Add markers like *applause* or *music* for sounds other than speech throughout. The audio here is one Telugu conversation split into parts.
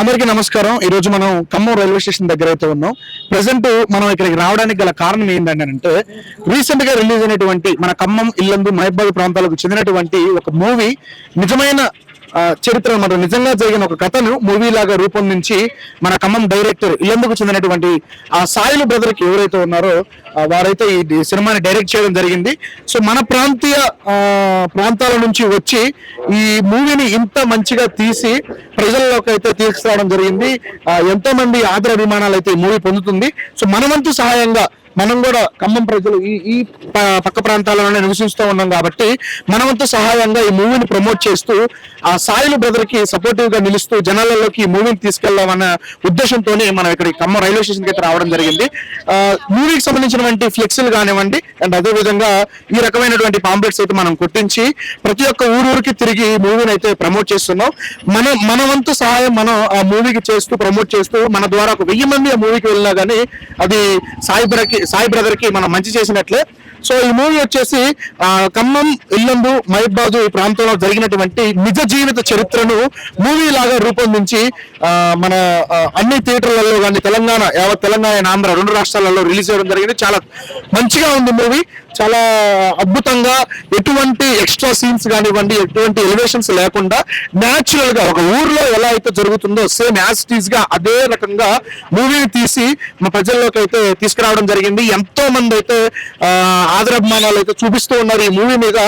అందరికీ నమస్కారం. ఈ రోజు మనం ఖమ్మం రైల్వే స్టేషన్ దగ్గర అయితే ఉన్నాం. ప్రజెంట్ మనం ఇక్కడికి రావడానికి గల కారణం ఏంటంటే అంటే రీసెంట్గా రిలీజ్ అయినటువంటి మన ఖమ్మం ఇల్లందు మహబాద్ ప్రాంతాలకు చెందినటువంటి ఒక మూవీ నిజమైన చరిత్ర అనమాట. నిజంగా జరిగిన ఒక కథను మూవీ లాగా రూపొందించి మన ఖమ్మం డైరెక్టర్ ఇల్లందుకు చెందినటువంటి ఆ సాయిలు బ్రదర్కి ఎవరైతే ఉన్నారో వారైతే ఈ సినిమాని డైరెక్ట్ చేయడం జరిగింది. సో మన ప్రాంతీయ ప్రాంతాల నుంచి వచ్చి ఈ మూవీని ఇంత మంచిగా తీసి ప్రజల్లోకి అయితే తీసుకురావడం జరిగింది. ఎంతో మంది ఆదర అభిమానాలు అయితే ఈ మూవీ పొందుతుంది. సో మనవంతు సహాయంగా మనం కూడా ఖమ్మం ప్రజలు ఈ ఈ పక్క ప్రాంతాలలోనే నివసిస్తూ ఉన్నాం కాబట్టి మనమంతా సహాయంగా ఈ మూవీని ప్రమోట్ చేస్తూ ఆ సాయిలు బ్రదర్కి సపోర్టివ్గా నిలుస్తూ జనాలలోకి ఈ మూవీని తీసుకెళ్దామన్న ఉద్దేశంతోనే మనం ఇక్కడ ఖమ్మం రైల్వే స్టేషన్కి అయితే రావడం జరిగింది. మూవీకి సంబంధించినటువంటి ఫ్లెక్సీలు కానివ్వండి అండ్ అదే విధంగా ఈ రకమైనటువంటి పాంప్లెట్స్ అయితే మనం కొట్టించి ప్రతి ఒక్క ఊరూరికి తిరిగి ఈ మూవీని అయితే ప్రమోట్ చేస్తున్నాం. మన మన వంతు సహాయం మనం ఆ మూవీకి చేస్తూ ప్రమోట్ చేస్తూ మన ద్వారా ఒక వెయ్యి మంది ఆ మూవీకి వెళ్ళినా కానీ అది సాయి బ్రకి సాయి బ్రదర్కి మనం మంచి చేసినట్లే సో ఈ మూవీ వచ్చేసి ఖమ్మం ఇల్లందు మహిబాదు ఈ ప్రాంతంలో జరిగినటువంటి నిజ జీవిత చరిత్రను మూవీ లాగా రూపొందించి మన అన్ని థియేటర్లలో కానీ తెలంగాణ యావత్ తెలంగాణ అండ్ ఆంధ్ర రెండు రాష్ట్రాలలో రిలీజ్ చేయడం జరిగింది. చాలా మంచిగా ఉంది మూవీ. చాలా అద్భుతంగా ఎటువంటి ఎక్స్ట్రా సీన్స్ కానివ్వండి ఎటువంటి ఎలివేషన్స్ లేకుండా న్యాచురల్గా ఒక ఊర్లో ఎలా అయితే జరుగుతుందో సేమ్ యాజ్గా అదే రకంగా మూవీని తీసి మా ప్రజల్లోకి అయితే తీసుకురావడం జరిగింది. ఎంతో మంది అయితే ఆ, ఆదరాభిమానాలు అయితే చూపిస్తూ ఉన్నారు ఈ మూవీ మీద.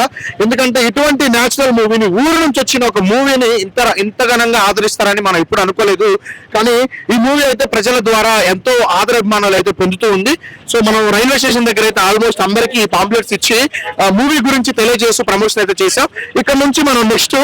ఎందుకంటే ఇటువంటి న్యాచురల్ మూవీని ఊరు నుంచి వచ్చిన ఒక మూవీని ఇంత ఇంత ఘనంగా ఆదరిస్తారని మనం ఇప్పుడు అనుకోలేదు. కానీ ఈ మూవీ అయితే ప్రజల ద్వారా ఎంతో ఆదరాభిమానాలు అయితే పొందుతూ ఉంది. సో మనం రైల్వే స్టేషన్ దగ్గర అయితే ఆల్మోస్ట్ అందరికీ పాంప్లెట్స్ ఇచ్చి మూవీ గురించి తెలియజేస్తూ ప్రమోషన్ అయితే చేసాం ఇక్కడ నుంచి మనం నెక్స్ట్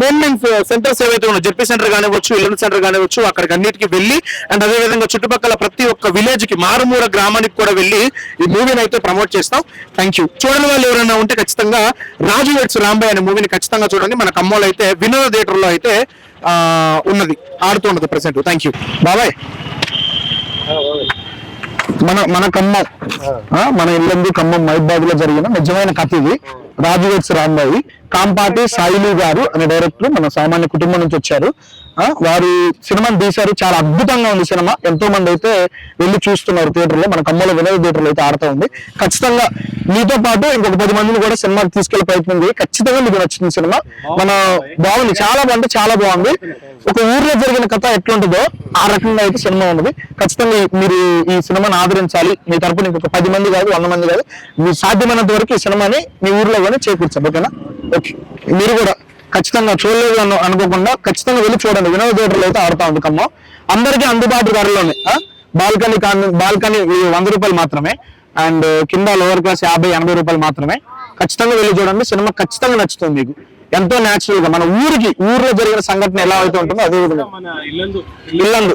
మెయిన్ మెయిన్ సెంటర్స్ ఏవైతే ఉన్నాయో జెడ్పీ సెంటర్ కానివ్వచ్చు ఇల్లు సెంటర్ కానివ్వచ్చు అక్కడికి అన్నిటికీ వెళ్ళి అండ్ అదే విధంగా చుట్టుపక్కల ప్రతి ఒక్క విలేజ్కి మారుమూల గ్రామానికి కూడా వెళ్ళి ఈ మూవీని అయితే ప్రమోట్ చేస్తాం. థ్యాంక్ యూ చూడని వాళ్ళు ఎవరైనా ఉంటే ఖచ్చితంగా రాజు వెట్స్ రాంబాయ్ అనే మూవీని ఖచ్చితంగా చూడండి. మన ఖమ్మంలో అయితే వినోద థియేటర్లో అయితే ఆ, ఉన్నది ఆడుతున్నది ప్రెసెంట్ థ్యాంక్ యూ బాబాయ్ మన మన ఖమ్మం. మన ఇల్లందు ఖమ్మం మైబాద్లో జరిగిన నిజమైన కథ ఇది. రాజువేట్స్ రాంబాయి. కాంపాటి సాయిలు గారు అనే డైరెక్టర్ మన సామాన్య కుటుంబం నుంచి వచ్చారు. వారు సినిమాని తీశారు. చాలా అద్భుతంగా ఉంది సినిమా. ఎంతో మంది అయితే వెళ్ళి చూస్తున్నారు థియేటర్లో మన కమ్మల వినోద థియేటర్లో అయితే ఆడుతూ ఉంది. ఖచ్చితంగా మీతో పాటు ఇంకొక పది మందిని కూడా సినిమాకి తీసుకెళ్ళే ప్రయత్నం చేయి. ఖచ్చితంగా మీకు నచ్చింది సినిమా. మన బాగుంది. చాలా బాగుంది. చాలా బాగుంది. ఒక ఊర్లో జరిగిన కథ ఎట్లుంటుందో ఆ రకంగా అయితే సినిమా ఉన్నది. ఖచ్చితంగా మీరు ఈ సినిమాని ఆదరించాలి. మీ తరపున ఇంకొక పది మంది కాదు వంద మంది కాదు. మీరు సాధ్యమైనంత వరకు ఈ సినిమాని మీ ఊర్లో కానీ చేకూర్చండి ఓకేనా? మీరు కూడా ఖచ్చితంగా చూడలేదు అను అనుకోకుండా ఖచ్చితంగా వెళ్ళి చూడండి. వినోద థియేటర్లో అయితే ఆడుతా ఉంది ఖమ్మం అందరికీ అందుబాటు ధరలోనే బాల్కనీ బాల్కనీ వంద రూపాయలు మాత్రమే. అండ్ కింద లోవర్ క్లాస్ యాభై ఎనభై రూపాయలు మాత్రమే. ఖచ్చితంగా వెళ్ళి చూడండి. సినిమా ఖచ్చితంగా నచ్చుతుంది మీకు. ఎంతో న్యాచురల్గా మన ఊరికి ఊర్లో జరిగిన సంఘటన ఎలా అయితే ఉంటుందో అదే విధంగా. ఇల్లందు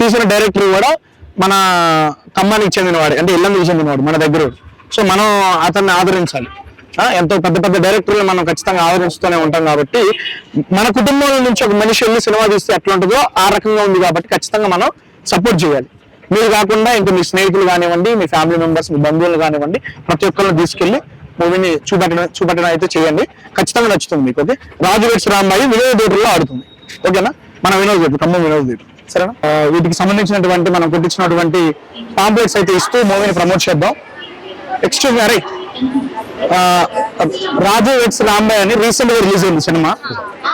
తీసిన డైరెక్టర్ కూడా మన ఖమ్మానికి చెందినవాడు. అంటే ఇల్లందుకు చెందినవాడు మన దగ్గర. సో మనం అతన్ని ఆదరించాలి. ఎంతో పెద్ద పెద్ద డైరెక్టర్లు మనం ఖచ్చితంగా ఆదరిస్తూనే ఉంటాం కాబట్టి మన కుటుంబం నుంచి ఒక మనిషి వెళ్ళి సినిమా తీస్తే ఎట్లా ఉంటుందో ఆ రకంగా ఉంది కాబట్టి ఖచ్చితంగా మనం సపోర్ట్ చేయాలి. మీరు కాకుండా ఇంకా మీ స్నేహితులు కానివ్వండి మీ ఫ్యామిలీ మెంబర్స్ మీ బంధువులు కానివ్వండి ప్రతి ఒక్కరిని తీసుకెళ్ళి మూవీని చూపెట్టడం చూపెట్టడం అయితే చేయండి. ఖచ్చితంగా నచ్చుతుంది మీకు ఓకే? రాజు వెట్స్ రాంబాయి వినోద థియేటర్లో ఆడుతుంది ఓకేనా? మన వినోద థియేటర్ ఖమ్మం వినోద థియేటర్ సరేనా? వీటికి సంబంధించినటువంటి మనం కొట్టించినటువంటి పాంప్లెట్స్ అయితే ఇస్తూ మూవీని ప్రమోట్ చేద్దాం. ఎక్స్ట్రీమ్ అరే రాజు వెట్స్ రాంబాయ్ అని రీసెంట్గా రిలీజ్ అయింది సినిమా.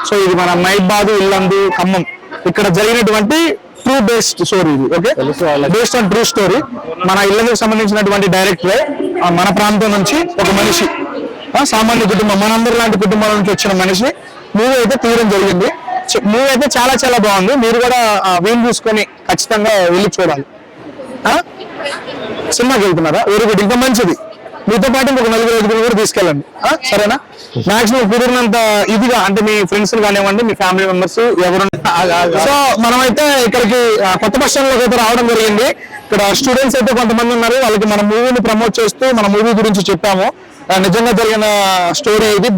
సో ఇది మన మైబాదు ఇల్లందు ఖమ్మం. ఇక్కడ జరిగినటువంటి ట్రూ బేస్డ్ స్టోరీ ఇది okay based on true story మన ఇళ్ళకి సంబంధించినటువంటి డైరెక్టరే మన ప్రాంతం నుంచి ఒక మనిషి సామాన్య కుటుంబం మనందరి లాంటి కుటుంబాల నుంచి వచ్చిన మనిషి మూవీ అయితే తీయడం జరిగింది. మూవీ అయితే చాలా చాలా బాగుంది. మీరు కూడా వీలు చూసుకొని ఖచ్చితంగా వెళ్ళి చూడాలి? సినిమాకి వెళ్తున్నారా? వెరీ గుడ్ ఇంకా మంచిది. మీతో పాటు ఒక నలుగురు ఐదుగురు కూడా తీసుకెళ్ళండి. సరేనా? మాక్సిమం కుదిరినంత ఇదిగా అంటే మీ ఫ్రెండ్స్ కానివ్వండి మీ ఫ్యామిలీ మెంబర్స్ ఎవరు సో మనమైతే ఇక్కడికి కొత్త బస్ స్టాండ్ అయితే రావడం జరిగింది. ఇక్కడ స్టూడెంట్స్ అయితే కొంతమంది ఉన్నారు. వాళ్ళకి మన మూవీని ప్రమోట్ చేస్తూ మన మూవీ గురించి చెప్పాము. నిజంగా జరిగిన స్టోరీ ఇది.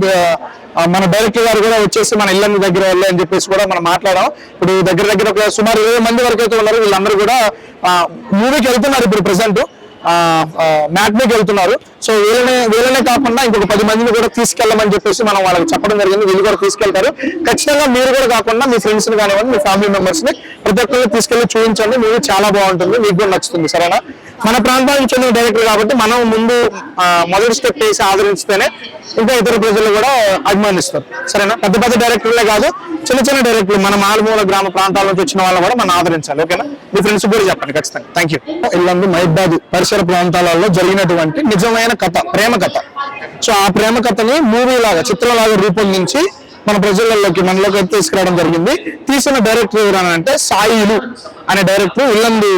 మన డైరెక్టర్ గారు కూడా వచ్చేసి మన ఇళ్ళ దగ్గర వెళ్ళి అని చెప్పేసి కూడా మనం మాట్లాడాం. ఇప్పుడు దగ్గర దగ్గర ఒక సుమారు ఇరవై మంది వరకు అయితే ఉన్నారు. వీళ్ళందరూ కూడా మూవీకి వెళ్తున్నారు ఇప్పుడు ప్రెసెంట్ మ్యాట్నీకి వెళ్తున్నారు. సో వీళ్ళనే వీళ్ళనే కాకుండా ఇంకొక పది మందిని కూడా తీసుకెళ్ళమని చెప్పేసి మనం వాళ్ళకి చెప్పడం జరిగింది. వీళ్ళు కూడా తీసుకెళ్తారు. ఖచ్చితంగా మీరు కూడా కాకుండా మీ ఫ్రెండ్స్ని కానివ్వండి మీ ఫ్యామిలీ మెంబర్స్ని ప్రతి ఒక్కరిని తీసుకెళ్ళి చూపించండి. మీకు చాలా బాగుంటుంది. మీకు కూడా నచ్చుతుంది. సరేనా? మన ప్రాంతానికి చెందిన డైరెక్టర్ కాబట్టి మనం ముందు మొదటి స్టెప్ వేసి ఆదరిస్తేనే ఇంకా ఇతర ప్రజలు కూడా అభిమానిస్తారు. సరేనా? పెద్ద పెద్ద డైరెక్టర్లే కాదు చిన్న చిన్న డైరెక్టర్లు మన మారుమూల గ్రామ ప్రాంతాల నుంచి వచ్చిన వాళ్ళు కూడా మనం ఆదరించాలి ఓకేనా? మీ ఫ్రెండ్స్ కూడా చెప్పండి ఖచ్చితంగా. థ్యాంక్ యూ ఇల్లందు మైబాద్ పరిసర ప్రాంతాలలో జరిగినటువంటి నిజమైన కథ ప్రేమ కథ. సో ఆ ప్రేమ కథని మూవీ లాగా చిత్రంలాగా రూపొందించి మన ప్రజలలోకి మనలోకి తీసుకురావడం జరిగింది. తీసిన డైరెక్టర్ ఎవరు అంటే సాయిలు అనే డైరెక్టర్ ఇల్లందు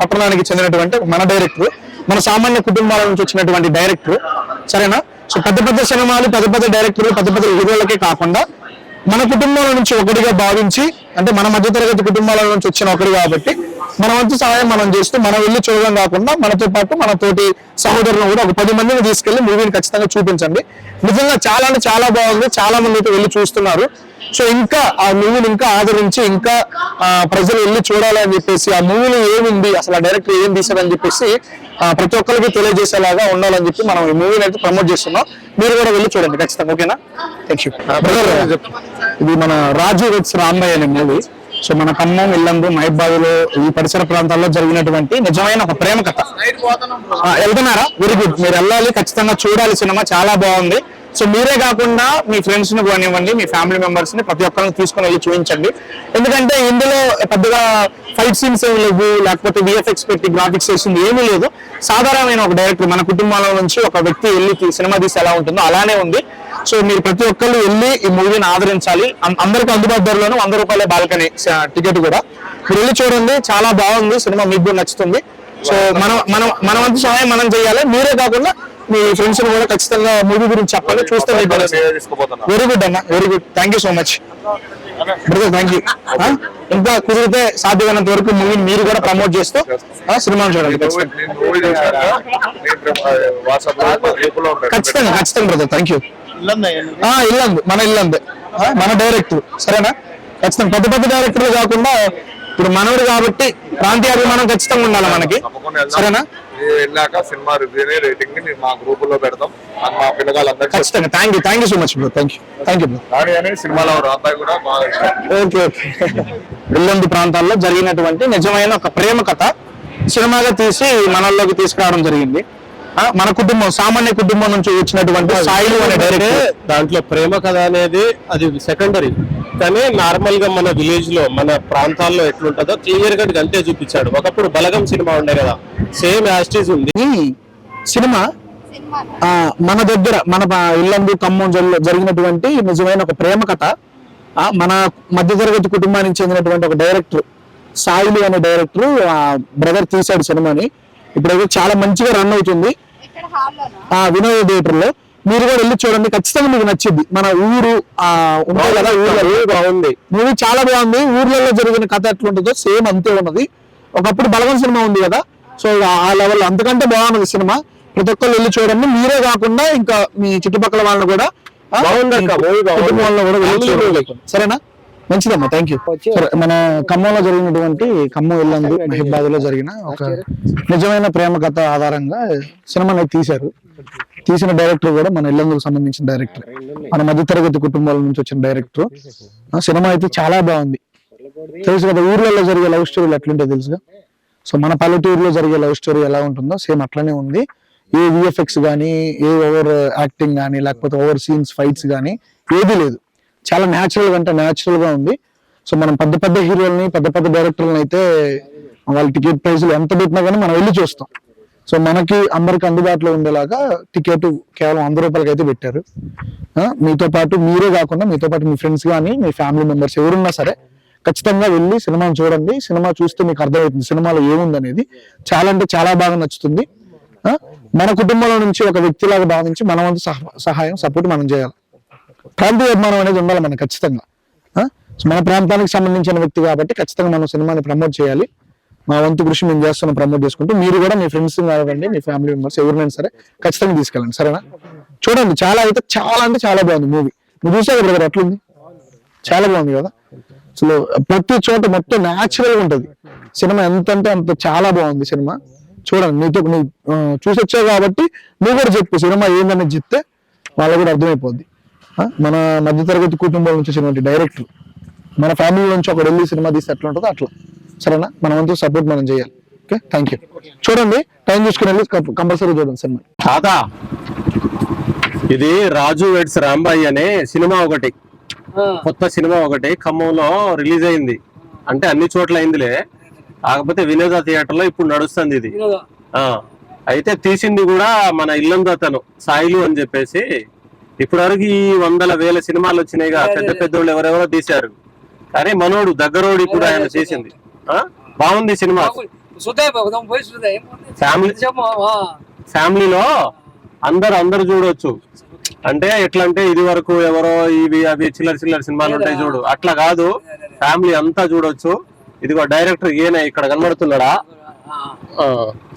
పట్టణానికి చెందినటువంటి మన డైరెక్టర్ మన సామాన్య కుటుంబాల నుంచి వచ్చినటువంటి డైరెక్టర్ సరేనా? సో పెద్ద పెద్ద సినిమాలు పెద్ద పెద్ద డైరెక్టర్లు పెద్ద పెద్ద హీరోలకే కాకుండా మన కుటుంబాల నుంచి ఒకటిగా భావించి అంటే మన మధ్యతరగతి కుటుంబాల నుంచి వచ్చిన ఒకటి కాబట్టి మన వంతు సహాయం మనం చేస్తూ మనం వెళ్ళి చూడడం కాకుండా మనతో పాటు మన తోటి సహోదరులను కూడా ఒక పది మందిని తీసుకెళ్ళి మూవీని ఖచ్చితంగా చూపించండి. నిజంగా చాలా అంటే చాలా బాగుంది. చాలా మంది అయితే వెళ్ళి చూస్తున్నారు. సో ఇంకా ఆ మూవీని ఇంకా ఆదరించి ఇంకా ఆ, ప్రజలు వెళ్ళి చూడాలి అని చెప్పేసి ఆ మూవీలో ఏముంది? అసలు ఆ డైరెక్టర్ ఏం తీసాడని చెప్పేసి ప్రతి ఒక్కరికి తెలియజేసేలాగా ఉండాలని చెప్పి మనం ఈ మూవీని అయితే ప్రమోట్ చేస్తున్నాం. మీరు కూడా వెళ్ళి చూడండి ఖచ్చితంగా ఓకేనా? థ్యాంక్ యూ ఇది మన రాజు వెట్స్ రాంబయ్య అనే మూవీ. సో మన ఖమ్మం ఇల్లందు మహిబాబులో ఈ పరిసర ప్రాంతాల్లో జరిగినటువంటి నిజమైన ఒక ప్రేమ కథ. వెళ్తున్నారా? Very good. మీరు వెళ్ళాలి ఖచ్చితంగా చూడాలి సినిమా. చాలా బాగుంది. సో మీరే కాకుండా మీ ఫ్రెండ్స్ని కానివ్వండి మీ ఫ్యామిలీ మెంబర్స్ని ప్రతి ఒక్కరిని తీసుకుని వెళ్ళి చూపించండి. ఎందుకంటే ఇందులో పెద్దగా ఫైట్ సీన్స్ ఏమి లేవు లేకపోతే విఎఫ్ఎక్స్ పెట్టి గ్రాఫిక్స్ వేసింది ఏమీ లేదు. సాధారణమైన ఒక డైరెక్టర్ మన కుటుంబాల నుంచి ఒక వ్యక్తి వెళ్ళి సినిమా తీసి ఎలా ఉంటుందో అలానే ఉంది. సో మీరు ప్రతి ఒక్కళ్ళు వెళ్ళి ఈ మూవీని ఆదరించాలి. అందరికీ అందుబాటు ధరలోనూ వంద రూపాయల బాల్కనీ టికెట్ కూడా. మీరు వెళ్ళి చూడండి చాలా బాగుంది. సినిమా మీకు నచ్చుతుంది. సో మనం మనం మనం అంత సహాయం మనం చేయాలి. మీరే కాకుండా మీ ఫ్రెండ్స్ కూడా ఖచ్చితంగా మూవీ గురించి చెప్పాలి చూస్తే వెరీ గుడ్ అన్న very good thank you so much brother thank you ఇంకా కుదిరితే సాధ్యమైనంత వరకు మూవీని మీరు కూడా ప్రమోట్ చేస్తూ సినిమాను చూడండి ఖచ్చితంగా. ఖచ్చితంగా బ్రదర్ థ్యాంక్ యూ ఇల్లందు. మన ఇల్లందు. మన డైరెక్టర్ సరేనా? ఖచ్చితంగా పెద్ద పెద్ద డైరెక్టర్లు కాకుండా ఇప్పుడు మనోడు కాబట్టి ప్రాంతీయ అభిమానం ఖచ్చితంగా ఉండాలి మనకి. సరేనా? వెళ్ళాక సినిమా రివ్యూ రేటింగ్ని మేము మా గ్రూప్లో పెడతాం. అది మా పిల్లగాళ్ళందరికీ ఖచ్చితంగా. Thank you thank you so much bro thank you thank you bro కానీ అని సినిమాలో అబ్బాయి కూడా బాగా *laughs* ఓకే ఓకే ప్రాంతాల్లో జరిగినటువంటి నిజమైన ఒక ప్రేమ కథ సినిమాగా తీసి మనల్లోకి తీసుకురావడం జరిగింది. మన కుటుంబం సామాన్య కుటుంబం నుంచి వచ్చినటువంటి సాయిలు అనే డైరెక్టర్ దాంట్లో ప్రేమ కథ అనేది అది సెకండరీ కానీ నార్మల్గా మన విలేజ్లో మన ప్రాంతాల్లో ఎట్లుంటుందో క్లియర్గా అంతే చూపించాడు. ఒకప్పుడు బలగం సినిమా ఉండే కదా. సేమ్ యాస్టీజ్ ఉంది. ఈ సినిమా ఆ, మన దగ్గర మన ఇల్లందు ఖమ్మం జరిగినటువంటి నిజమైన ఒక ప్రేమ కథ. ఆ, మన మధ్యతరగతి కుటుంబానికి చెందినటువంటి ఒక డైరెక్టర్ సాయిలు అనే డైరెక్టర్ బ్రదర్ తీశాడు సినిమాని. ఇప్పుడు చాలా మంచిగా రన్ అవుతుంది. ఇక్కడ హాల్లోనా ఆ వినోద థియేటర్లో మీరు కూడా వెళ్ళి చూడండి ఖచ్చితంగా మీకు నచ్చింది. మన ఊరు ఆ ఉంటాయి కదా ఊర్లో బాగుంది. మూవీ చాలా బాగుంది. ఊర్లలో జరిగిన కథ ఎట్లుంటుందో సేమ్ అంతే ఉన్నది. ఒకప్పుడు బలగం సినిమా ఉంది కదా. సో ఆ లెవెల్ అంతకంటే బాగున్నది సినిమా. ప్రతి ఒక్కరు వెళ్ళి చూడండి. మీరే కాకుండా ఇంకా మీ చుట్టుపక్కల వాళ్ళని కూడా బాగుంది బాగుంది. కుటుంబం వాళ్ళని వెళ్ళి చూడండి. సరేనా? మంచిదమ్మా థ్యాంక్ యూ మన ఖమ్మంలో జరిగినటువంటి ఖమ్మం ఇల్లందు మహిబాద్లో జరిగిన ఒక నిజమైన ప్రేమ కథ ఆధారంగా సినిమాని తీశారు. తీసిన డైరెక్టర్ కూడా మన ఇల్లందుకు సంబంధించిన డైరెక్టర్ మన మధ్యతరగతి కుటుంబాల నుంచి వచ్చిన డైరెక్టర్ ఆ సినిమా అయితే చాలా బాగుంది. తెలుసు కదా ఊర్లలో జరిగే లవ్ స్టోరీలు ఎట్లుంటాయి తెలుసుగా? సో మన పల్లెటూరులో జరిగే లవ్ స్టోరీ ఎలా ఉంటుందో సేమ్ అట్లనే ఉంది. ఏ విఎఫ్ఎక్స్ కానీ ఏ ఓవర్ యాక్టింగ్ కానీ లేకపోతే ఓవర్ సీన్స్ ఫైట్స్ కానీ ఏది లేదు. చాలా న్యాచురల్ అంటే న్యాచురల్గా ఉంది. సో మనం పెద్ద పెద్ద హీరోల్ని పెద్ద పెద్ద డైరెక్టర్లని అయితే వాళ్ళ టికెట్ ప్రైస్లు ఎంత పెట్టినా కానీ మనం వెళ్ళి చూస్తాం. సో మనకి అందరికి అందుబాటులో ఉండేలాగా టికెట్ కేవలం వంద రూపాయలకి అయితే పెట్టారు. మీతో పాటు మీరే కాకుండా మీతో పాటు మీ ఫ్రెండ్స్ కానీ మీ ఫ్యామిలీ మెంబర్స్ ఎవరున్నా సరే ఖచ్చితంగా వెళ్ళి సినిమాను చూడండి. సినిమా చూస్తే మీకు అర్థమవుతుంది సినిమాలో ఏముంది అనేది చాలా అంటే చాలా బాగా నచ్చుతుంది. మన కుటుంబంలో నుంచి ఒక వ్యక్తిలాగా భావించి మన వంతు సహాయం సపోర్ట్ మనం చేయాలి. ప్రాంతీయ అభిమానం అనేది ఉండాలి మనకు ఖచ్చితంగా. మన ప్రాంతానికి సంబంధించిన వ్యక్తి కాబట్టి ఖచ్చితంగా మనం సినిమాని ప్రమోట్ చేయాలి. మా వంతు కృషి మేము చేస్తున్నాం ప్రమోట్ చేసుకుంటూ. మీరు కూడా మీ ఫ్రెండ్స్ కానివ్వండి మీ ఫ్యామిలీ మెంబర్స్ ఎవరినైనా సరే ఖచ్చితంగా తీసుకెళ్ళండి. సరేనా? చూడండి చాలా అయితే చాలా అంటే చాలా బాగుంది మూవీ. నువ్వు చూసావు బ్రదర్ అట్లుంది చాలా బాగుంది కదా? అసలు ప్రతి చోట మొత్తం న్యాచురల్ ఉంటుంది ఉంటది. సినిమా ఎంత అంటే అంత చాలా బాగుంది సినిమా చూడండి నీతో నీ చూసొచ్చావు చూసి వచ్చావు కాబట్టి నువ్వు కూడా చెప్పు సినిమా ఏందని చెప్తే వాళ్ళకు కూడా అర్థమైపోద్ది. మన మన మధ్యతరగతి కుటుంబాల నుంచి వచ్చినటువంటి డైరెక్టర్ మన ఫ్యామిలీ నుంచి ఒకడు వెళ్ళి సినిమా తీస్తే ఎట్లా ఉంటుందో అట్లా. సరేనా? మనమంతా సపోర్ట్ మనం చేయాలి. ఓకే థ్యాంక్ యూ చూడండి టైం చూసుకుని వెళ్ళి కంపల్సరీ చూడండి సినిమా. తాత ఇది రాజు వెడ్స్ రాంబాయి అనే సినిమా ఒకటి. కొత్త సినిమా ఒకటి ఖమ్మంలో రిలీజ్ అయింది. అంటే అన్ని చోట్ల అయిందిలే. కాకపోతే వినోద థియేటర్లో ఇప్పుడు నడుస్తుంది ఇది. ఆ. అయితే తీసింది కూడా మన ఇల్లందు అతను సాయిలు అని చెప్పేసి. ఇప్పటివరకు ఈ వందల వేల సినిమాలు వచ్చినాయిగా పెద్ద పెద్దోళ్ళు ఎవరెవరో తీశారు. కానీ మనోడు దగ్గరోడు ఇప్పుడు ఆయన చేసింది. ఆ? బాగుంది సినిమా. ఫ్యామిలీ ఫ్యామిలీలో అందరు అందరు చూడొచ్చు. అంటే ఎట్లా అంటే ఇది వరకు ఎవరో ఇవి అవి చిల్లర చిల్లర సినిమాలు ఉంటాయి చూడు. అట్లా కాదు. ఫ్యామిలీ అంతా చూడొచ్చు. ఇదిగో డైరెక్టర్ ఈయన ఇక్కడ కనబడుతున్నాడా? ఆ,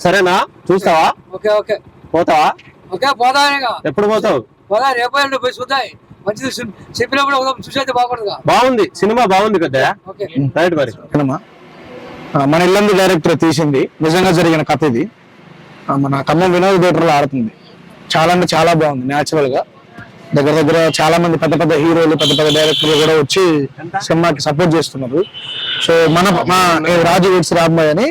సరేనా? చూస్తావా? Okay okay. పోతావా? ఓకే పోదానిగా ఎప్పుడు పోతావు? పోదా రేపు పోయి మంచిది చెప్పినప్పుడు చూసేది బాగుంది. సినిమా బాగుంది పెద్ద. రైట్ మరి. మన ఇల్లందు డైరెక్టర్ తీసింది. నిజంగా జరిగిన కథ ఇది. మన ఖమ్మం వినోద్ థియేటర్లో ఆడుతుంది. చాలా అంటే చాలా బాగుంది న్యాచురల్గా. దగ్గర దగ్గర చాలా మంది పెద్ద పెద్ద హీరోలు పెద్ద పెద్ద డైరెక్టర్లు కూడా వచ్చి సినిమాకి సపోర్ట్ చేస్తున్నారు. సో మన మా రాజు వెడ్స్ రాంబాయ్ అని.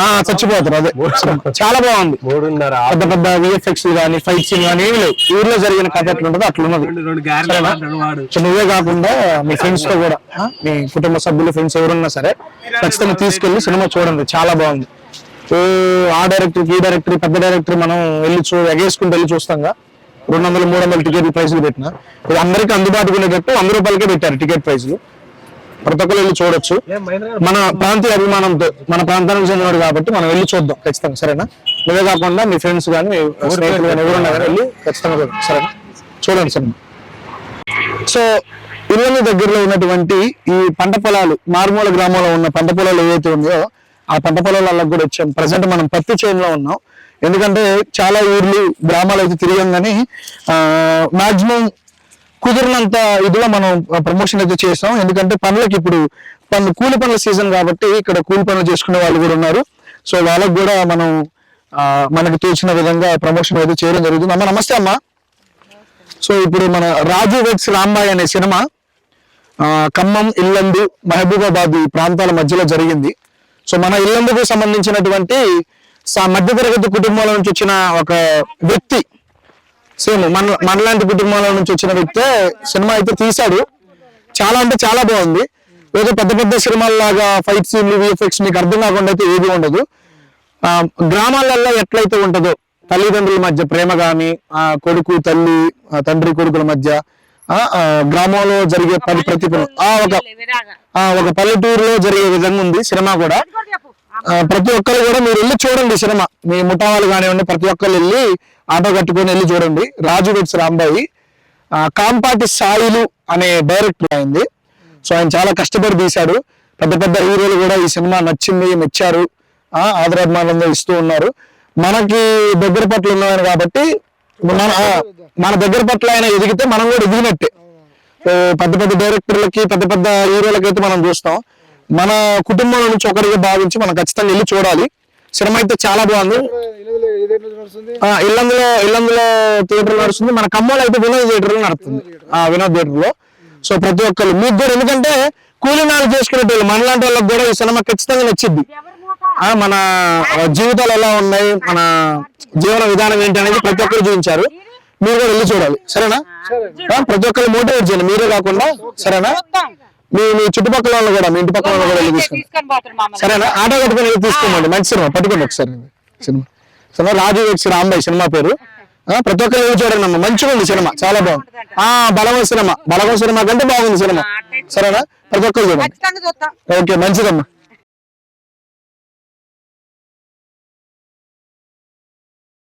ఆ చచ్చిపోతారు అదే. చాలా బాగుంది. పెద్ద పెద్ద విఎఫ్ఎక్స్ కానీ ఫైట్ సీన్ కానీ ఏమి లేవు. ఊర్లో జరిగిన కథ ఎట్లా ఉంటుందో అట్లా ఉన్నది సరేనా? సో నువ్వే కాకుండా మీ ఫ్రెండ్స్తో కూడా మీ కుటుంబ సభ్యులు ఫ్రెండ్స్ ఎవరున్నా సరే ఖచ్చితంగా తీసుకెళ్ళి సినిమా చూడండి. చాలా బాగుంది. ఆ డైరెక్టర్ ఈ డైరెక్టర్ పెద్ద డైరెక్టర్ మనం వెళ్ళి చూ ఎగేసుకుంటూ వెళ్ళి చూస్తాంగా. రెండు వందలు మూడు వందలు టికెట్ ప్రైసులు పెట్టిన. ఇది అందరికీ అందుబాటులో ఉండేటట్టు వంద రూపాయలకే పెట్టారు టికెట్ ప్రైసులు ప్రతి ఒక్కరు వెళ్ళి చూడొచ్చు. మన ప్రాంతీయ అభిమానంతో మన ప్రాంతానికి చెందినవాడు కాబట్టి మనం వెళ్ళి చూద్దాం ఖచ్చితంగా సరేనా? నువ్వే కాకుండా మీ ఫ్రెండ్స్ కానీ మీ స్నేహితులు కానీ ఎవరున్నా కానీ వెళ్ళి ఖచ్చితంగా సరేనా? చూడండి సినిమా సో ఇల్లు దగ్గరలో ఉన్నటువంటి ఈ పంట పొలాలు మారుమూల గ్రామంలో ఉన్న పంట పొలాలు ఏవైతే ఉన్నాయో ఆ పంట పొలాలకు కూడా వచ్చాం. ప్రజెంట్ మనం పత్తి చేనులో ఉన్నాం. ఎందుకంటే చాలా ఊర్లు గ్రామాలు అయితే తిరిగాం కానీ మాక్సిమం కుదిరినంత ఇదిలో మనం ప్రమోషన్ అయితే చేస్తాం ఎందుకంటే పనులకి ఇప్పుడు పనులు కూలి పనుల సీజన్ కాబట్టి ఇక్కడ కూలి పనులు చేసుకునే వాళ్ళు కూడా ఉన్నారు. సో వాళ్ళకు కూడా మనం మనకు తోచిన విధంగా ప్రమోషన్ అయితే చేయడం జరుగుతుంది. అమ్మ నమస్తే అమ్మా. సో ఇప్పుడు మన రాజు వెక్స్ రాంబాయ్ అనే సినిమా ఖమ్మం ఇల్లందు మహబూబాబాద్ ఈ ప్రాంతాల మధ్యలో జరిగింది. సో మన ఇల్లందుకు సంబంధించినటువంటి మధ్యతరగతి కుటుంబాల నుంచి వచ్చిన ఒక వ్యక్తి. సేమ్ మన మనలాంటి కుటుంబాల నుంచి వచ్చిన వ్యక్తే సినిమా అయితే తీశాడు. చాలా అంటే చాలా బాగుంది. ఏదో పెద్ద పెద్ద సినిమాల్లాగా ఫైట్ సీన్లు విఎఫ్ఎక్స్ మీకు అర్థం కాకుండా అయితే ఏది ఉండదు. ఆ, గ్రామాలలో ఎట్లయితే ఉంటుందో తల్లిదండ్రుల మధ్య ప్రేమ గాని ఆ కొడుకు తల్లి ఆ, తండ్రి కొడుకుల మధ్య గ్రామంలో జరిగే పది ప్రతి ఒక ఆ, ఒక పల్లెటూరులో జరిగే విధంగా ఉంది సినిమా కూడా. ప్రతి ఒక్కరు కూడా మీరు వెళ్ళి చూడండి సినిమా. మీ ముఠా వాళ్ళు కానివ్వండి ప్రతి ఒక్కరు వెళ్ళి ఆటో కట్టుకొని వెళ్ళి చూడండి. రాజు వెట్స్ రాంబాయి. ఆ, కాంపాటి సాయిలు అనే డైరెక్టర్ అయింది. సో ఆయన చాలా కష్టపడి తీశాడు. పెద్ద పెద్ద హీరోలు కూడా ఈ సినిమా నచ్చింది మెచ్చారు. ఆ, ఆదరాభిమానంగా ఇస్తూ ఉన్నారు. మనకి దగ్గర పట్ల ఉన్నవారు కాబట్టి మన మన దగ్గర పట్ల ఆయన ఎదిగితే మనం కూడా ఎదిగినట్టే. పెద్ద పెద్ద డైరెక్టర్లకి పెద్ద పెద్ద హీరోలకి అయితే మనం చూస్తాం. మన కుటుంబంలో నుంచి ఒకరిగా భావించి మనం ఖచ్చితంగా వెళ్ళి చూడాలి. సినిమా అయితే చాలా బాగుంది. ఇల్లందులో ఇల్లందులో థియేటర్ నడుస్తుంది. మన ఖమ్మంలో అయితే వినోద్ థియేటర్లో నడుస్తుంది. ఆ వినోద్ థియేటర్లో సో ప్రతి ఒక్కరు మీకు కూడా ఎందుకంటే కూలీ నాలు చేసుకునేటోళ్ళు మనలాంటి వాళ్ళకి కూడా ఈ సినిమా ఖచ్చితంగా నచ్చింది. ఆ, మన జీవితాలు ఎలా ఉన్నాయి మన జీవన విధానం ఏంటి అనేది ప్రతి ఒక్కరు చూపించారు. మీరు కూడా వెళ్ళి చూడాలి. సరేనా? ప్రతి ఒక్కరు మోటివేట్ చేయండి. మీరే కాకుండా సరేనా? మీ మీ చుట్టుపక్కల వాళ్ళు కూడా మీ ఇంటి పక్కల వాళ్ళు కూడా వెళ్ళి తీసుకోండి సరేనా ఆటో కట్టుకొని వెళ్ళి తీసుకోమండి మంచి సినిమా పట్టుకోండి ఒకసారి. Cinema. Cinema Raju weds Rambai cinema పేరు. ప్రతి ఒక్కరు చూడండి అమ్మ మంచిగా ఉంది సినిమా చాలా బాగుంది. ఆ బలగం సినిమా బలగం సినిమా కంటే బాగుంది సినిమా. సరేనా? ప్రతి ఒక్కరు చూడండి. ఓకే మంచిదమ్మా.